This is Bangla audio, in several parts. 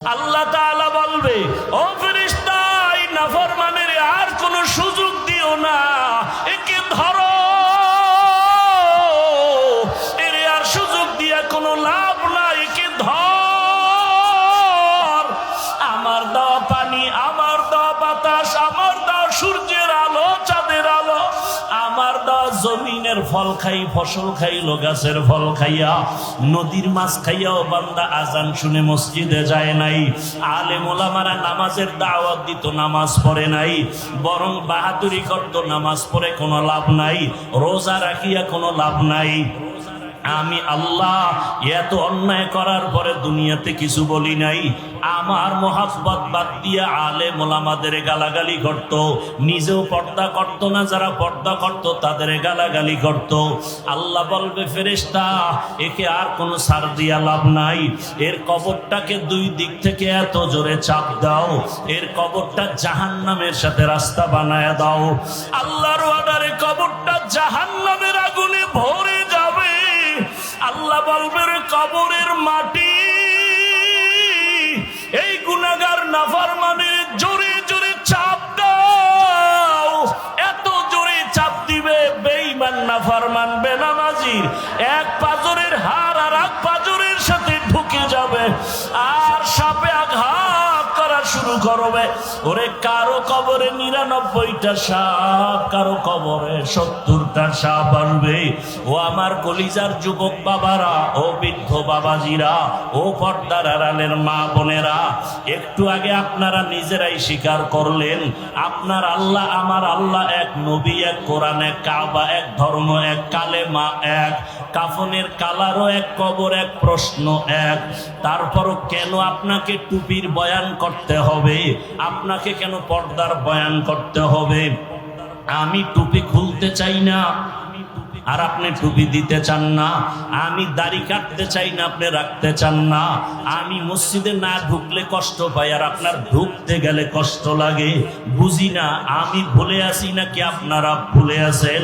আল্লাহ বলবে ও ফল খাই, ফসল খাইলো গাছের ফল খাইয়া, নদীর মাছ খাইয়াও বান্দা আজান শুনে মসজিদে যায় নাই। আলে মোলামারা নামাজের দাওয়াত দিত, নামাজ পড়ে নাই। বরং বাহাদুরি করত, নামাজ পড়ে কোনো লাভ নাই, রোজা রাখিয়া কোনো লাভ নাই। আমি আল্লাহ, এত অন্যায় করার পরে দুনিয়াতে কিছু বলি নাই। আমার মহাব্বত বাদ দিয়ে আলে মোলামাদের গালাগালি করত। নিজেও পর্দা করত না, যারা পর্দা করত তাদের গালাগালি করত। আল্লাহ বলবে, ফেরেশতা, একে আর কোনো সার দিয়া লাভ নাই। এর কবরটাকে দুই দিক থেকে এত জোরে চাপ দাও। এর কবরটা জাহান্নামের সাথে রাস্তা বানায় দাও। আল্লাহর অর্ডারে কবরটা জাহান্নামের আগুনে ভরে যাবে। আল্লাহ বলবে কবরের মাটি গুনাগার নাফার মানে জোরে জোরে চাপ দাও। এত জোরে চাপ দিবে বেইমান নাফার মানবে নামাজির এক পাজরের হার আর এক পাজরের সাথে ঢুকে যাবে। আর সাপে আঘাত করবে ওরে কারও কবরে নিরানব্বইটা সাপ, কারও কবরে সত্তরটা সাপ আসবে ও আমার কলিজার যুবক বাবারা, ও বৃদ্ধ বাবাজিরা, ও পর্দার আড়ালের মা বোনেরা, একটু আগে আপনারা নিজেরাই স্বীকার করলেন, আপনার আল্লাহ, আমার আল্লাহ এক নবী, এক কোরআন, এক কাবা, এক ধর্ম, এক কালেমা, এক কাফনের কালারও এক, কবর এক, প্রশ্ন এক। তারপরও কেন আপনাকে টুপির বয়ান করতে হবে? আপনাকে কেন পর্দার বয়ান করতে হবে? আমি টুপি খুলতে চাই না। আর আপনি টুপি দিতে চান না, আমি দাড়ি কাটতে চাই না, আপনি রাখতে চান না। আমি মসজিদে না ঢুকলে কষ্ট পাই, আর আপনার ঢুকতে গেলে কষ্ট লাগে। বুঝি না, আমি ভুলে আসি নাকি আপনারা ভুলে আছেন?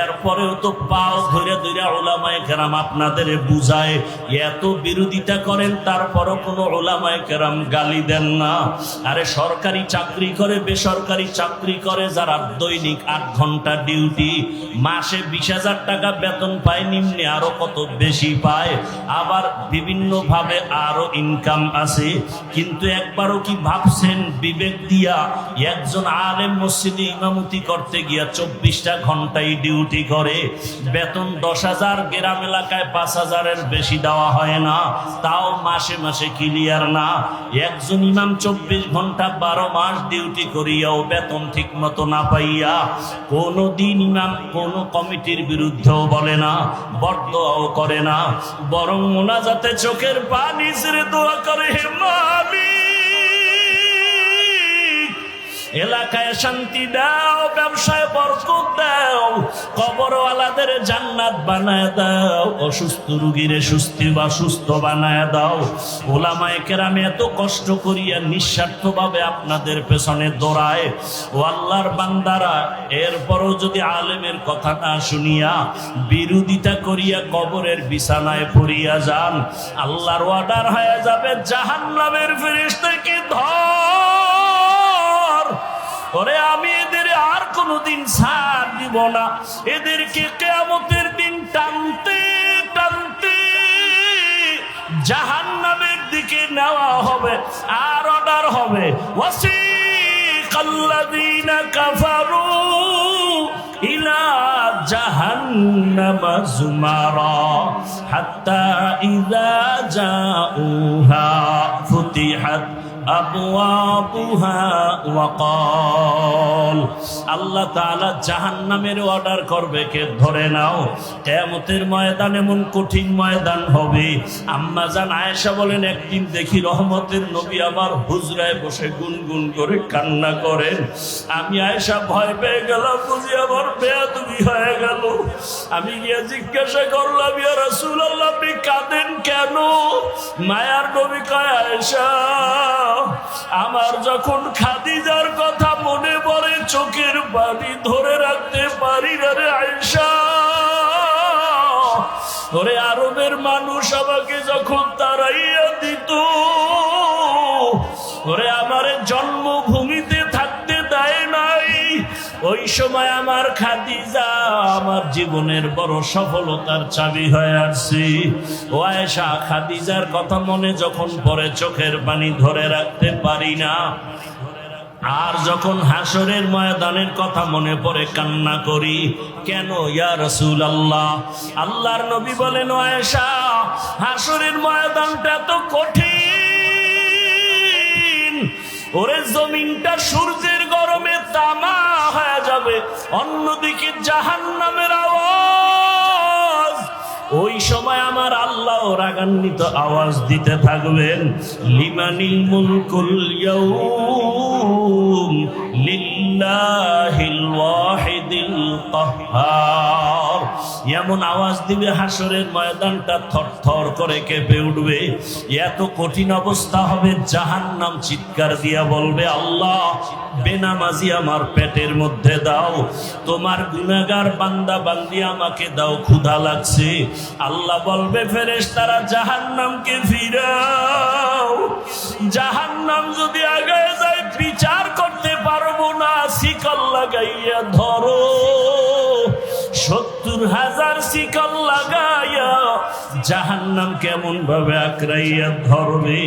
এরপরেও তো পাও ধরে ধরে ওলামায় কেরাম আপনাদের বুঝায়, এত বিরোধিতা করেন, তারপরও কোনো ওলামায় কেরাম গালি দেন না। আরে সরকারি চাকরি করে, বেসরকারি চাকরি করে, যারা দৈনিক আট ঘণ্টা ডিউটি, মাসে বিশ হাজার টাকা বেতন পায়, নিম্নে আরও কত বেশি পায়। আবার বিভিন্ন ভাবে আরও ইনকাম আছে। কিন্তু একবারও কি ভাবছেন? বিবেক দিয়া একজন আলেম মসজিদে ইমামতি করতে গিয়া চব্বিশটা ঘন্টায় ডিউটি করে। বেতন দশ হাজার, গ্রাম এলাকায় পাঁচ হাজারের বেশি দেওয়া হয় না। তাও মাসে মাসে ক্লিয়ার না। একজন ইমাম চব্বিশ ঘণ্টা বারো মাস ডিউটি করিয়াও বেতন ঠিক মতো না পাইয়া কোনো দিন ইমাম, কোনো কমিটির বিরুদ্ধেও বলে না বরদোয়াও করে না, বরং মোনাজাতে চোখের পানি ছেড়ে দোয়া করে, হে মালিক এলাকায় শান্তি দাও, ব্যবসায় বরকত দাও, কবরওয়ালাদের জান্নাত বানায় দাও, অসুস্থ রুগীরে সুস্থি বা সুস্থ বানায় দাও। ওলামায় কেরামে এত কষ্ট করিয়া নিঃস্বার্থভাবে আপনাদের পেছনে দৌড়ায়। ও আল্লাহর বান্দারা, এরপরও যদি আলেমের কথা না শুনিয়া বিরোধিতা করিয়া কবরের বিছানায় পড়িয়া যান, আল্লাহর অর্ডার হয়ে যাবে জাহান্নামের ফেরেশতাকে ধর। ওরে আমি এদের আর কোনোদিন ছাড় দিব না এদেরকে কেয়ামতের দিন টানতে টানতে জাহান্নামের দিকে নেওয়া হবে আর অর্ডার হবে ওয়াসিক الذين كفروا إلى جهنم زمرا حتى إذا جاءوها فتحت আল্লাহ তাআলা জাহান্নামের অর্ডার করবে কে? ধরে নাও, কিয়ামতের ময়দান এমন কঠিন ময়দান হবে। আম্মা জান আয়েশা বলেন, একদিন দেখি রহমতের নবী আমার হুজরায় বসে গুনগুন করে কান্না করেন। আমি আয়েশা ভয় পেয়ে গেলাম, বুঝি আমার বেয়া তুমি হয়ে গেল। আমি গিয়ে জিজ্ঞাসা করলাম, ইয়া রাসূলুল্লাহ, আপনি কাঁদেন কেন? মায়ার নবী কয়, আয়েশা আমার যখন খাদিজার কথা মনে পড়ে, চোখের বাড়ি ধরে রাখতে পারি না রে আয়েশা। ওরে আরবের মানুষ আমাকে যখন তারাইয়া সময় আমার খাদিজা আমার জীবনের বড় সফলতার চাবি হয়ে আসছি। ও আয়েশা, খাদিজার কথা মনে যখন পরে চোখের পানি ধরে রাখতে পারি না। আর যখন হাসরের ময়দানের কথা মনে পড়ে, কান্না করি, কেন ইয়া রসুল আল্লাহ আল্লাহর নবী বলেন আয়েশা, হাসরের ময়দানটা তো কঠিন। ওরে জমিনটা সূর্যের গরমে তামা যাবে অন্যদিকে জাহান নামের আওয়াজ। ওই সময় আমার আল্লাহ রাগান্বিত আওয়াজ দিতে থাকবেন। লিমানিল মুলকুল লিল্লাহিল ওয়াহিদিল কাহ্হার এমন আওয়াজ দিবে হাসরের ময়দানটা থর থর করে কেঁপে উঠবে। এত কঠিন অবস্থা হবে, জাহান্নাম চিৎকার দিয়া বলবে, আল্লাহ, বেনামাজি আমার পেটের মধ্যে দাও। তোমার গুনাগার বান্দা বান্দি আমাকে দাও, ক্ষুধা লাগছে। আল্লাহ বলবে ফেরেশ তারা জাহান্নামকে ফিরাও। জাহান্নাম যদি আগে যায়, বিচার করতে পারব না, শিকল লাগাইয়া ধরো। সত্তর হাজার শিকল লাগাইয়া জাহান্নাম কেমন ভাবে আঁকড়াইয়া ধরবে?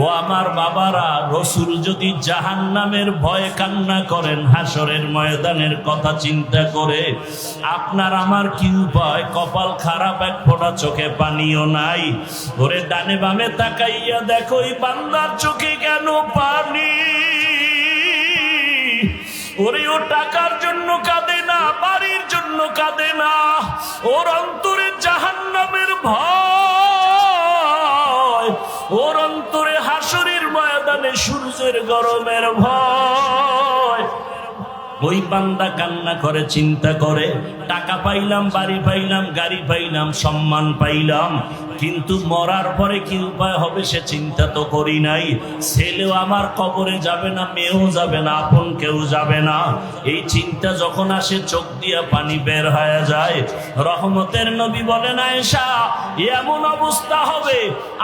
ও আমার বাবারা, রসুল যদি জাহান্নামের ভয় কান্না করেন হাসরের ময়দানের কথা চিন্তা করে, আপনার আমার কি উপায়? কপাল খারাপ, এক ফোঁটা চোখে পানিও নাই। ওরে ডানে বামে তাকাইয়া দেখো, এই বান্দার চোখে কেন পানি? ওরে ও টাকার জন্য কাঁদে না, বাড়ির জন্য কাঁদে না। ওর অন্তরে জাহান্নামের ভয়, ওর অন্তরে হাসুরির ময়দানে সূর্যের গরমের ভয়। ওই বান্দা কান্না করে, চিন্তা করে, টাকা পাইলাম, বাড়ি পাইলাম, গাড়ি পাইলাম, সম্মান পাইলাম, কিন্তু মরার পরে কি উপায় হবে সে চিন্তা তো করি নাই। ছেলেও আমার কবরে যাবে না, মেয়েও যাবে না, আপন কেউ যাবে না। এই চিন্তা যখন আসে, চোখ দিয়া পানি বের হয়ে যায়। রহমতের নবী বলেন, আয়েশা, এমন অবস্থা হবে।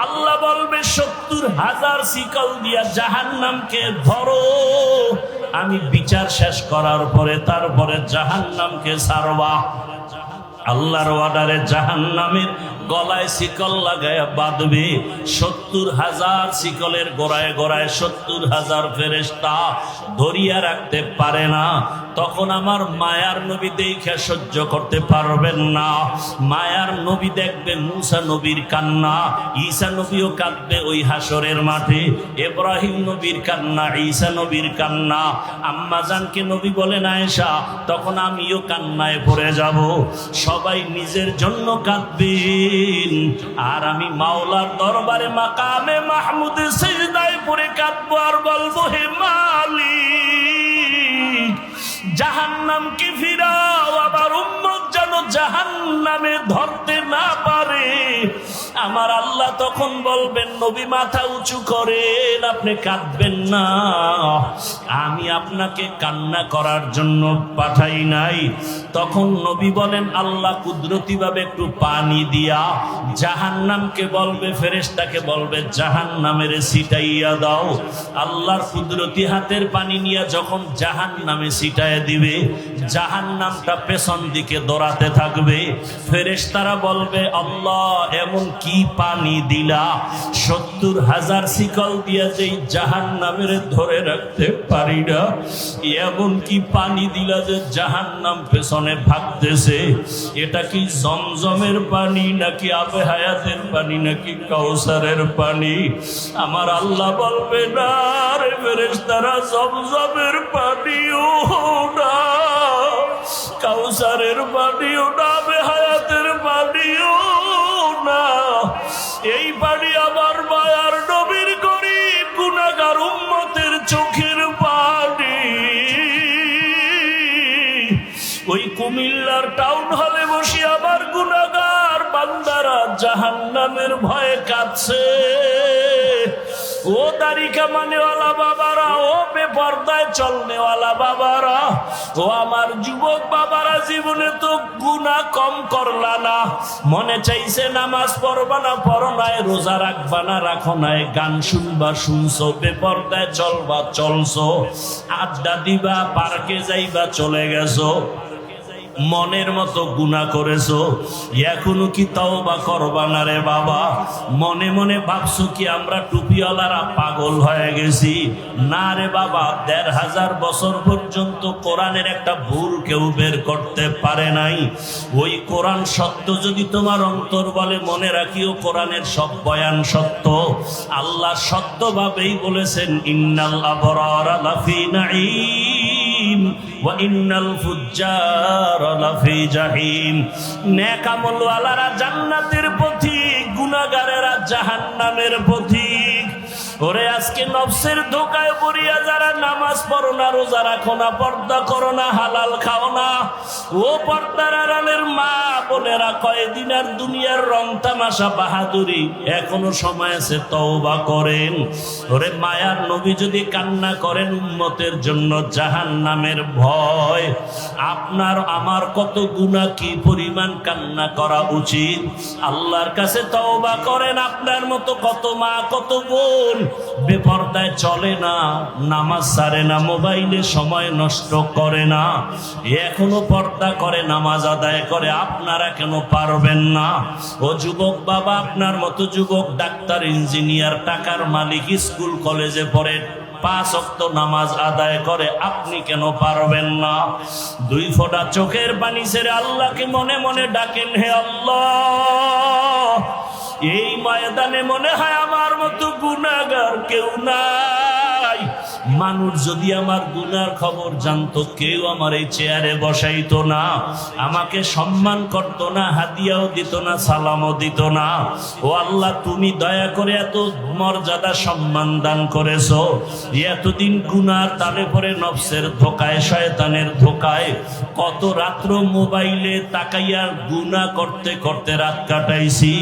আল্লাহ বলবে, সত্তর হাজার শিকল দিয়া জাহান্নামকে ধরো। আমি বিচার শেষ করার পরে তারপরে জাহান নামকে সারবা আল্লাহর অর্ডারে জাহান্নামের গলায় শিকল লাগায় বাঁধবে। সত্তর হাজার শিকলের গোড়ায় গোড়ায় সত্তর হাজার ফেরেস্তা ধরিয়া রাখতে পারে না। তখন আমার মায়ার নবী দেখে সহ্য করতে পারবেন না। মায়ার নবী দেখবে মুসা নবীর কান্না, ঈসা নবীও কাঁদবে ওই হাসরের মাঠে এব্রাহিম নবীর কান্না, ঈসা নবীর কান্না। আম্মা জানকে নবী বলেন, আয়েশা, তখন আমিও কান্নায় পড়ে যাব। সবাই নিজের জন্য কাঁদবেন। আর আমি মাওলার দরবারে মাকামে মাহমুদ সেজদায় পড়ে কাঁদবো আর বলব, হে মালিক জাহান্নামকে ফিরাও আবার উম্মত যেন জাহান্নামে ধরতে না পারে। আমার আল্লাহ তখন বলবেন, নবী, মাথা উঁচু করেন, আপনি কাঁদবেন না। আমি আপনাকে কান্না করার জন্য পাঠাই নাই। তখন নবী বলেন, আল্লাহ কুদরতি ভাবে একটু পানি দিয়া জাহান্নামকে বলবে, ফেরেশতাকে বলবে, জাহান্নামের সিটাইয়া দাও। আল্লাহর কুদরতি হাতের পানি নিয়ে যখন জাহান্নামে সিটায় দিবে জাহান্নামটা পেছন দিকে দৌড়াতে থাকবে। ফেরেশতারা বলবে, আল্লাহ, এমন কি পানি দিলা? সত্তর হাজার শিকল দিয়া যেই জাহান নামের ধরে রাখতে পারি না এমন কি পানি দিলা যে জাহান নাম পেছনে ভাগতেছে? এটা কি জমজমের পানি নাকি আবে হায়াতের পানি নাকি কাউসারের পানি? আমার আল্লাহ বলবে, না রে ফেরেশতারা, জমজমের পানিও না। কাউসারের পানিও না বেহায়াতের পানিও না। এই পানি আমার মায়ার নবীর গরিব গুনাগার উম্মতের চোখের পানি ওই কুমিল্লার টাউন হলে বসে আবার গুনাগার বান্দারা জাহান্নামের ভয়ে কাঁদছে। ও দাড়ি কামানেওয়ালা বাবারা, ও বেপর্দায় চলনেওয়ালা বাবারা, ও আমার যুবক বাবারা, জীবনে তো গুণা কম করলা না। মনে চাইছে নামাজ পড়বা না, পড়ো রোজা রাখবা না, রাখো নাই। গান শুনবা, শুনছো, বেপর্দায় চলবা, চলছো। আড্ডা দিবা, পার্কে যাইবা, চলে গেছো। মনের মতো গুণা করেছ? এখনও কি তাও বা করবা না রে বাবা? মনে মনে ভাবছ কি আমরা টুপিওয়ালারা পাগল হয়ে গেছি? না রে বাবা, দেড় হাজার বছর পর্যন্ত কোরআনের একটা ভুল কেউ বের করতে পারে নাই। ওই কোরআন সত্য যদি তোমার অন্তর বলে, মনে রাখিও কোরআনের সব বয়ান সত্য। আল্লাহ সত্যভাবেই বলেছেন, ইন্নাল আবরার লাফি ওয়াইন্নাল ফুজ্জার লাফি জাহিম। নেক আমলওয়ালারা জান্নাতের পথিক গুনাহগারেরা জাহান্নামের পথিক ওরে আজকে নফসের ধোকায় পড়িয়া যারা নামাজ পড়ো না, রোজা রাখো না, পর্দা করো না, হালাল খাও না। ও পর্দার আড়ালের মা বোনেরা কয়েকদিন আর দুনিয়ার রং তামাশা বাহাদুরি, এখনও সময় আছে তওবা করেন। ওরে মায়ার নবী যদি কান্না করেন উম্মতের জন্য জাহান নামের ভয়। আপনার, আমার কত গুণা কি পরিমাণ কান্না করা উচিত? আল্লাহর কাছে তওবা করেন, আপনার মতো কত মা, কত বোন বেপর্দায় চলে না, নামাজ সারে না, মোবাইলে সময় নষ্ট করে না, এখনও পর্দা করে, নামাজ আদায় করে, আপনারা কেন পারবেন না? ও যুবক বাবা, আপনার মতো যুবক, ডাক্তার, ইঞ্জিনিয়ার, টাকার মালিক, স্কুল, কলেজে পড়ে পাঁচ অক্ত নামাজ আদায় করে, আপনি কেন পারবেন না? দুই ফোঁটা চোখের পানি ছেড়ে আল্লাহকে মনে মনে ডাকেন, হে আল্লাহ! এই ময়দানে মনে হয় আমার মতো গুণাগার কেউ নাই। মানুষ যদি আমার গুনার খবর জানতো, কেউ আমার এই চেয়ারে বসাইতো না, আমাকে সম্মান করতো না হাদিয়াও দিত না, সালামও দিত না। ও আল্লাহ, তুমি দয়া করে এত মর্যাদা সম্মান দান করেছ, এতদিন গুনার তালে পরে নফসের ধোকায়, শয়তানের ধোকায়, কত রাত্র মোবাইলে তাকাইয়া গুনা করতে করতে রাত কাটাইছি।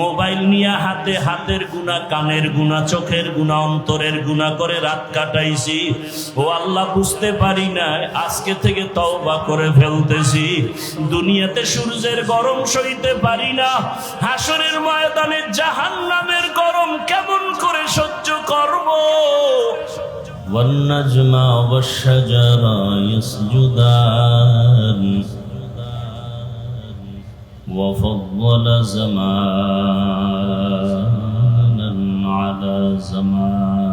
মোবাইল নিয়ে হাতে হাতের গুণা কানের গুণা চোখের গুণা অন্তরের গুণা করে রাত কাটাইছি ও আল্লাহ বুঝতে পারি না আজকে থেকে তওবা করে ফেলতেছি দুনিয়াতে সূর্যের গরম সইতে পারি না হাসরের ময়দানে জাহান নামের গরম কেমন করে সহ্য করব والنجم والشجر يسجدان وفضل زمانا على زمان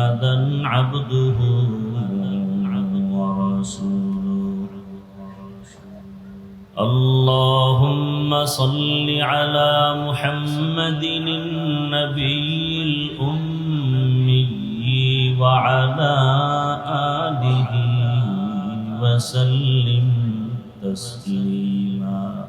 محمدا عبده ورسوله. اللهم صل على محمد النبي الأمي وعلى آله وسلم تسليما.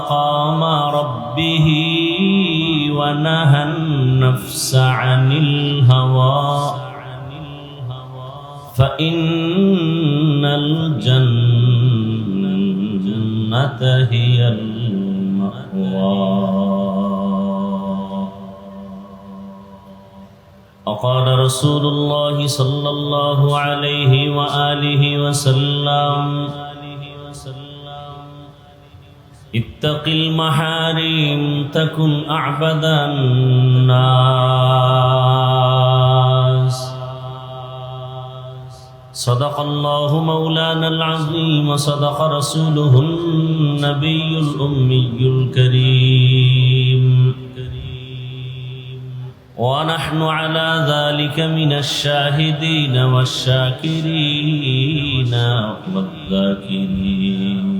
مقام ربه ونهى النفس عن الهوى. فإن الجنة هي المأوى. وقال رسول الله صلى الله عليه وآله وسلم اتق المحارم تكن أعبد الناس. صدق الله مولانا العظيم وصدق رسوله النبي الأمي الكريم. ونحن على ذلك من الشاهدين والشاكرين والذاكرين.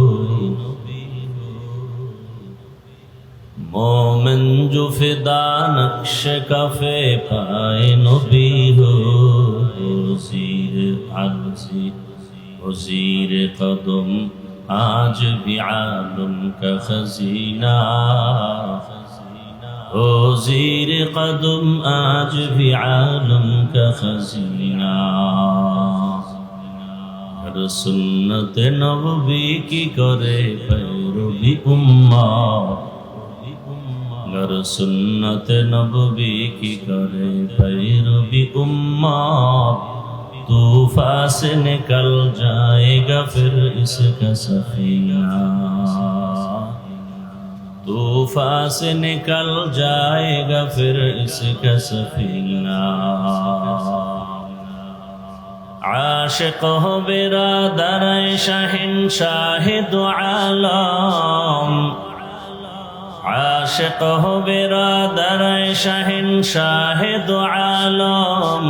फिदा नक्श काफे पाए नबी हो वजीर आलसी वजीर कदम आज भी आलम का खजीना ओ जीर कदम आज भी आलम का खजीना हर सुन्नत नबी की करे पैरवी उम्मा हर सुन्नत नबी की करे पैरवी उम्मा तूफा से निकल जाएगा फिर इसका सफीना तूफा से निकल जाएगा फिर इसका सफीना आशिक हो बिरादर शहिन আশেক হবে রাদারায় শাহিন শাহেদ আলম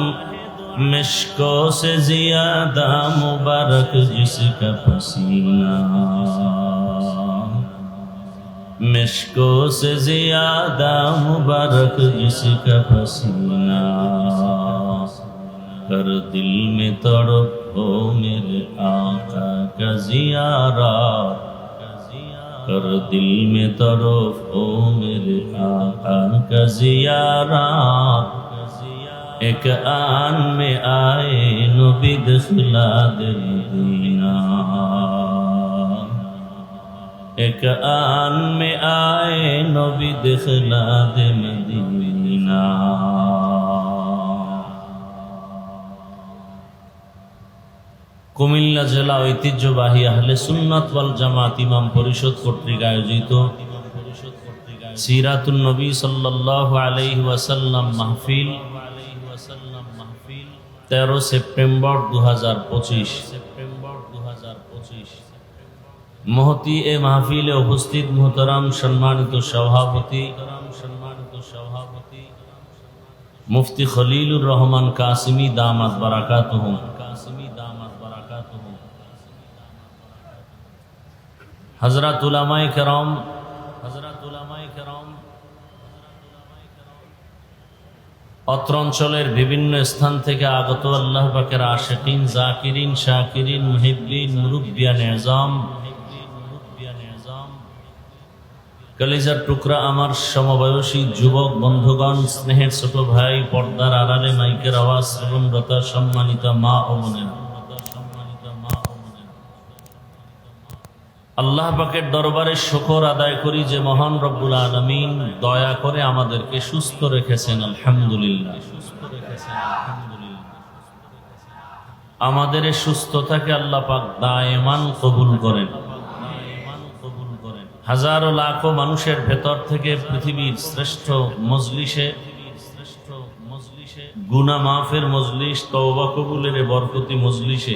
مشکو سے زیادہ مبارک جس کا پسینہ مشکو سے زیادہ مبارک جس کا پسینہ کر دل میں تڑپ ہو میرے آقا کا زیارہ کر دل میں طرف او میرے آقا کا زیارہ ایک آن میں آئے نبی دخلا دے مدینہ ایک آن میں آئے نبی دخلا دے مدینہ কুমিল্লা জেলা ঐতিহ্যবাহী আহলে সুন্নাত ওয়াল জামাত ইমাম পরিষদ কর্তৃক আয়োজিত সিরাতুন নবী সাল্লাল্লাহু আলাইহি ওয়াসাল্লাম মাহফিল তেরো সেপ্টেম্বর দু হাজার পঁচিশ। মহতি এ মাহফিলে উপস্থিত মোহতরাম সম্মানিত সভাপতি সম্মানিত সভাপতি মুফতি খলিলুর রহমান কাসিমি দামাত বারাকাত কাসিমি দামাত বারাকাত হজরত উলামায়ে কেরাম হজরত কেরাম, অত্র অঞ্চলের বিভিন্ন স্থান থেকে আগত আল্লাহ পাকের আশেকিন, জাকিরিন, শাকিরিন, মুহিব্বিন, মুরুব্বিয়ান এজাম, কলিজার টুকরা আমার সমবয়সী যুবক বন্ধুগণ, স্নেহের ছোট ভাই, পর্দার আড়ালে মাইকের আওয়াজ শ্রবণরতা সম্মানিত মা ও আল্লাহ পাকের দরবারে শকর আদায় করি যে মহান রব্বুল আলমিন দয়া করে আমাদেরকে সুস্থ রেখেছেন, আলহামদুলিল্লাহ। সুস্থ রেখেছেন আমাদের সুস্থতাকে আল্লাহ পাক দায়মান কবুল করেন। হাজারো লাখো মানুষের ভেতর থেকে পৃথিবীর শ্রেষ্ঠ মজলিসে শ্রেষ্ঠ মজলিসে গুনা মাফের মজলিস, তওবা কবুলের বরকতি মজলিসে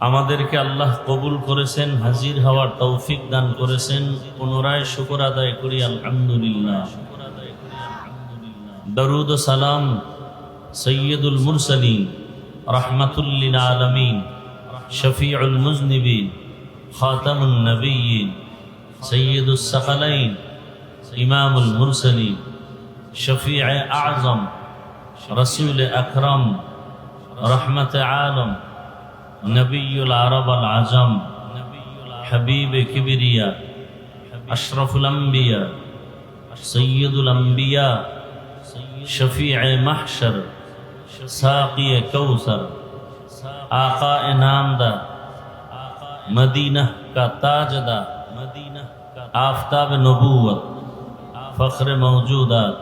আমাদেরকে আল্লাহ কবুল করেছেন, হাজির হওয়ার তৌফিক দান করেছেন। পুনরায় শুকর আদায় করি, আলহামদুলিল্লাহ। দরুদ সালাম সৈয়দুল মুরসালিন, রহমাতুল্লিল আলমিন, শফিউল মুজনিবিন, খাতামুন নবীন সৈয়দুল সকালাইন, ইমামুল মুরসালিন শফিع আজম, রসুল আকরম, রহমত আলম نبي العرب আল حبيب হাবিবে أشرف الأنبياء سيد الأنبياء شفيع محشر ساقي كوثر آقا انامدار مدینہ کا تاجدار آفتاب نبوت فخر موجودات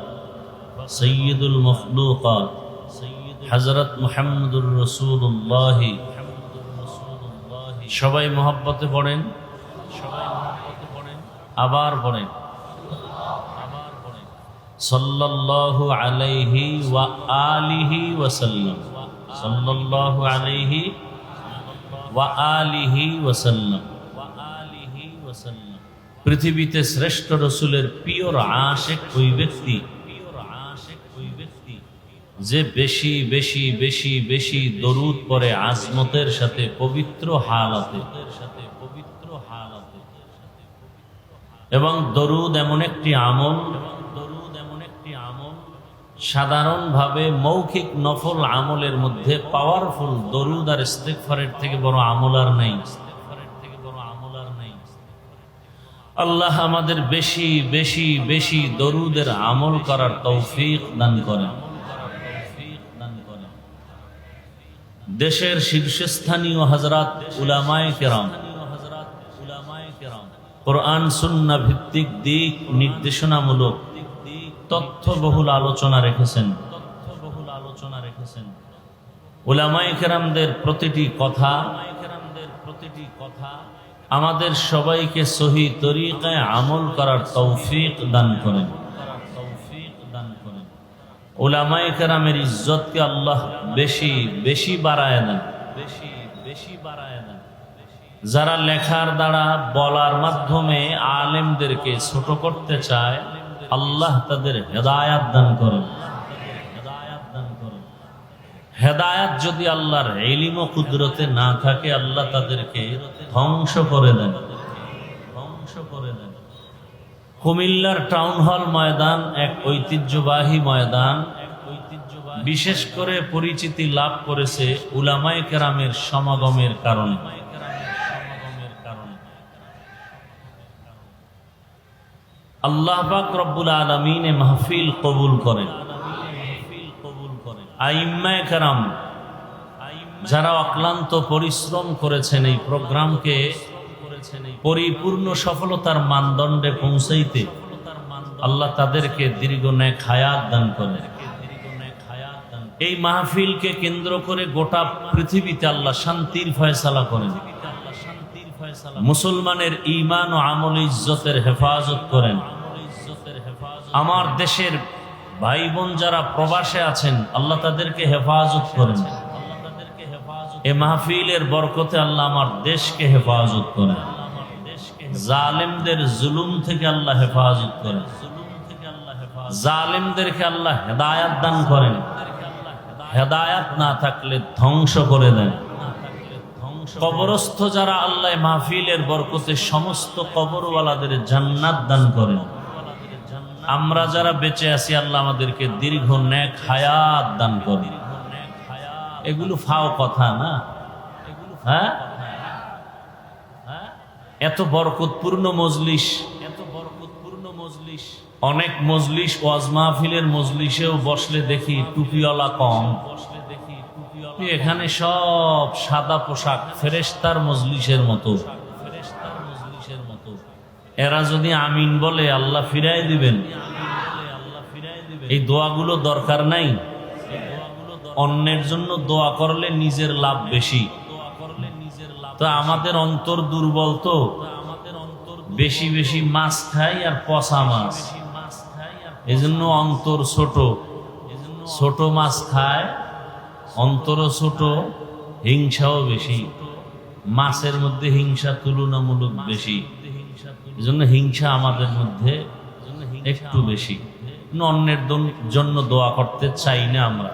سید المخلوقات حضرت محمد الرسول اللہ সবাই মহব্বতে পড়েন। সবাই পড়েন। আবার পড়েন। আবার পড়েন। সাল্লাল্লাহু আলাইহি ওয়া আলিহি ওয়াসাল্লাম। সাল্লাল্লাহু আলাইহি ওয়া আলিহি ওয়াসাল্লাম। ওয়া আলিহি ওয়াসাল্লাম। পৃথিবীতে শ্রেষ্ঠ রসুলের পিওর আশেক ওই ব্যক্তি পিওর আশেক ওই ব্যক্তি যে বেশি বেশি বেশি বেশি দরুদ পরে আজমতের সাথে পবিত্র হালাতে। এবং দরুদ এমন একটি আমল দরুদ এমন একটি আমল সাধারণভাবে মৌখিক নফল আমলের মধ্যে পাওয়ারফুল দরুদ আর ইস্তেগফারের থেকে বড় আমল আর নাই। আল্লাহ আমাদের বেশি বেশি বেশি দরুদের আমল করার তৌফিক দান করেন। দেশের শীর্ষস্থানীয় হজরত উলামায়ে কেরাম। কোরআন, সুন্না ভিত্তিক দিক নির্দেশনামূলক তথ্যবহুল আলোচনা রেখেছেন। তথ্যবহুল আলোচনা রেখেছেন প্রতিটি কথা প্রতিটি কথা, আমাদের সবাইকে সহি তরিকায় আমল করার তৌফিক দান করেন। ওলামায়ে কেরামের ইজ্জতকে আল্লাহ বেশি বেশি বাড়ায় দেন বেশি বেশি বাড়ায় দেন যারা লেখার দ্বারা বলার মাধ্যমে আলেমদেরকে ছোট করতে চায়, আল্লাহ তাদের হেদায়াত দান করেন। হেদায়াত দান করেন হেদায়াত যদি আল্লাহর এলিম ও কুদরতে না থাকে, আল্লাহ তাদেরকে ধ্বংস করে দেন। ধ্বংস করে দেন। কুমিল্লার টাউন হল ময়দান এক ঐতিহ্যবাহী ময়দান। বিশেষ করে পরিচিতি লাভ করেছে উলামায়ে কেরামের সমাগমের কারণে। আল্লাহ পাক রব্বুল আলমিনে মাহফিল কবুল করেন। আইম্মায়ে কেরাম যারা অক্লান্ত পরিশ্রম করেছেন এই প্রোগ্রামকে পরিপূর্ণ সফলতার মানদণ্ডে পৌঁছাইতে আল্লাহ তাদেরকে দীর্ঘ ন্যায় খায়াত দান করেন। এই মাহফিলকে কেন্দ্র করে গোটা পৃথিবীতে আল্লাহ শান্তির ফয়সালা করেন। মুসলমানের ইমান ও আমল ইজ্জতের হেফাজত করেন। আমার দেশের ভাই বোন যারা প্রবাসে আছেন, আল্লাহ তাদেরকে হেফাজত করেন। এ মাহফিলের বরকতে আল্লাহ আমার দেশকে হেফাজত করেন। জালেমদের জুলুম থেকে আল্লাহ হেফাজত করেন। জালেমদেরকে আল্লাহ হেদায়াত দান করেন। হেদায়াত না থাকলে ধ্বংস করে দেন। কবরস্থ যারা আল্লাহ মাহফিলের বরকতে সমস্ত কবরওয়ালাদের জান্নাত দান করেন। আমরা যারা বেঁচে আছি, আল্লাহ আমাদেরকে দীর্ঘ ন্যাক হায়াত দান করেন। এগুলো ফাও কথা না? হ্যাঁ? এত বরকতপূর্ণ মজলিস। এত বরকতপূর্ণ মজলিস অনেক মজলিস ওয়াজ মাহফিলের মজলিসেও বসলে দেখি টুপিওয়ালা কম। বসলে দেখি এখানে সব সাদা পোশাক, ফেরেশতার মজলিসের মতো। এরা যদি আমিন বলে, আল্লাহ ফিরাই দিবেন। এই দোয়াগুলো দরকার নাই। অন্যের জন্য দোয়া করলে নিজের লাভ বেশি। তো আমাদের অন্তর দুর্বল তো। বেশি বেশি মাছ খাই আর পচা মাছ। এজন্য অন্তর ছোট। ছোট মাছ খায়, অন্তরও ছোট, হিংসাও বেশি। মাছের মধ্যে হিংসা তুলনামূলক বেশি। এজন্য হিংসা আমাদের মধ্যে একটু বেশি। অন্যের জন্য দোয়া করতে চাই না আমরা।